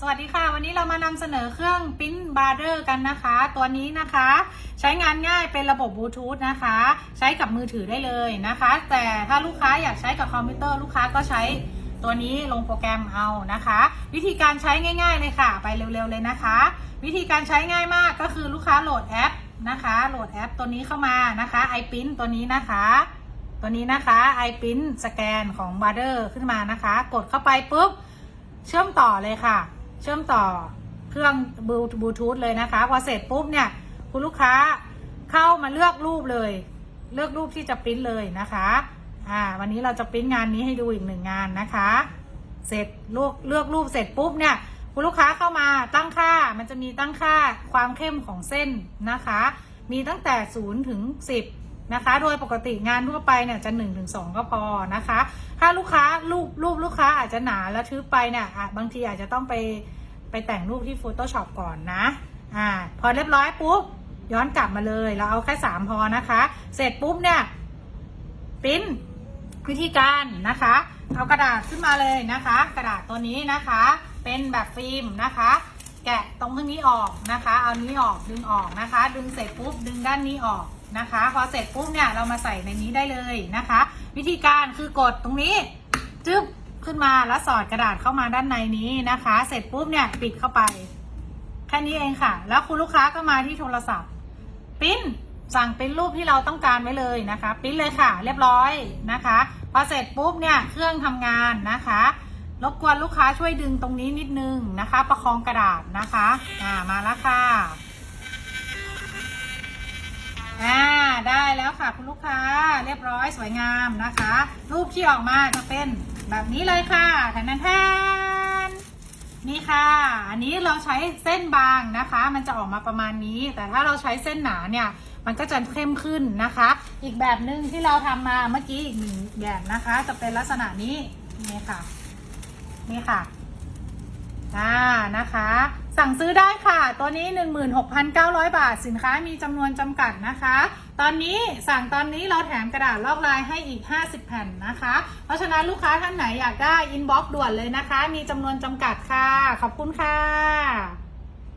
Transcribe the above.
สวัสดีค่ะ วันนี้เรามานำเสนอเครื่องปิ้นบาร์เดอร์กันนะคะ ตัวนี้นะคะ ใช้งานง่ายเป็นระบบบลูทูธนะคะ ใช้กับมือถือได้เลยนะคะ แต่ถ้าลูกค้าอยากใช้กับคอมพิวเตอร์ลูกค้าก็ใช้ตัวนี้ลงโปรแกรมเอานะคะ วิธีการใช้ง่าย ๆเลยค่ะ ไปเร็วๆเลยนะคะ วิธีการใช้ง่ายมากก็คือลูกค้าโหลดแอปนะคะ โหลดแอปตัวนี้เข้ามานะคะ iPrint ตัวนี้นะคะตัวนี้นะคะ iPrint สแกนของ b a r d e r ขึ้นมานะคะ กดเข้าไปปุ๊บ เชื่อมต่อเลยค่ะ เชื่อมต่อเครื่องบลูทูธเลยนะคะ พอเสร็จปุ๊บเนี่ย คุณลูกค้าเข้ามาเลือกรูปเลย เลือกรูปที่จะปริ้นเลยนะคะอ่าวันนี้เราจะปริ้นงานนี้ให้ดูอีกหนึ่งงานนะคะ เสร็จเลือกเลือกรูปเสร็จปุ๊บเนี่ยคุณลูกค้าเข้ามาตั้งค่ามันจะมีตั้งค่าความเข้มของเส้นนะคะ มีตั้งแต่0ถึง10 นะคะ โดยปกติงานทั่วไปเนี่ยจะ1ถึง2ก็พอนะคะ ถ้าลูกค้ารูปรูปลูกค้าอาจจะหนาแล้วทึบไปเนี่ยบางทีอาจจะต้องไปไปแต่งรูปที่ Photoshop ก่อนนะอ่าพอเรียบร้อยปุ๊บย้อนกลับมาเลยเราเอาแค่3พอนะคะ เสร็จปุ๊บเนี่ยปิ้นวิธีการนะคะ เอากระดาษขึ้นมาเลยนะคะ กระดาษตัวนี้นะคะ เป็นแบบฟิล์มนะคะ แกะตรงข้างนี้ออกนะคะ เอานี้ออกดึงออกนะคะ ดึงเสร็จปุ๊บดึงด้านนี้ออก นะคะ พอเสร็จปุ๊บเนี่ยเรามาใส่ในนี้ได้เลยนะคะ วิธีการคือกดตรงนี้จึ๊บขึ้นมาแล้วสอดกระดาษเข้ามาด้านในนี้นะคะ เสร็จปุ๊บเนี่ยปิดเข้าไป แค่นี้เองค่ะ แล้วคุณลูกค้าก็มาที่โทรศัพท์ปิ้นสั่งเป็นรูปที่เราต้องการไว้เลยนะคะปิ้นเลยค่ะ เรียบร้อยนะคะพอเสร็จปุ๊บเนี่ยเครื่องทำงานนะคะรบกวนลูกค้าช่วยดึงตรงนี้นิดนึงนะคะ ประคองกระดาษนะคะอ่ามาแล้วค่ะ ค่ะคุณลูกค้าเรียบร้อยสวยงามนะคะ รูปที่ออกมาจะเป็นแบบนี้เลยค่ะแทนแทนนี่ค่ะ อันนี้เราใช้เส้นบางนะคะ มันจะออกมาประมาณนี้ แต่ถ้าเราใช้เส้นหนาเนี่ย มันก็จะเข้มขึ้นนะคะ อีกแบบหนึ่งที่เราทำมาเมื่อกี้อีกหนึ่งแบบนะคะ จะเป็นลักษณะนี้นี่ค่ะนี่ค่ะ อ่านะคะ สั่งซื้อได้ค่ะ ตัวนี้ 16,900 บาทสินค้ามีจำนวนจำกัดนะคะ ตอนนี้สั่งตอนนี้เราแถมกระดาษลอกลายให้อีก 50 แผ่นนะคะ เพราะฉะนั้นลูกค้าท่านไหนอยากได้อินบ็อกซ์ด่วนเลยนะคะ มีจำนวนจำกัดค่ะ ขอบคุณค่ะ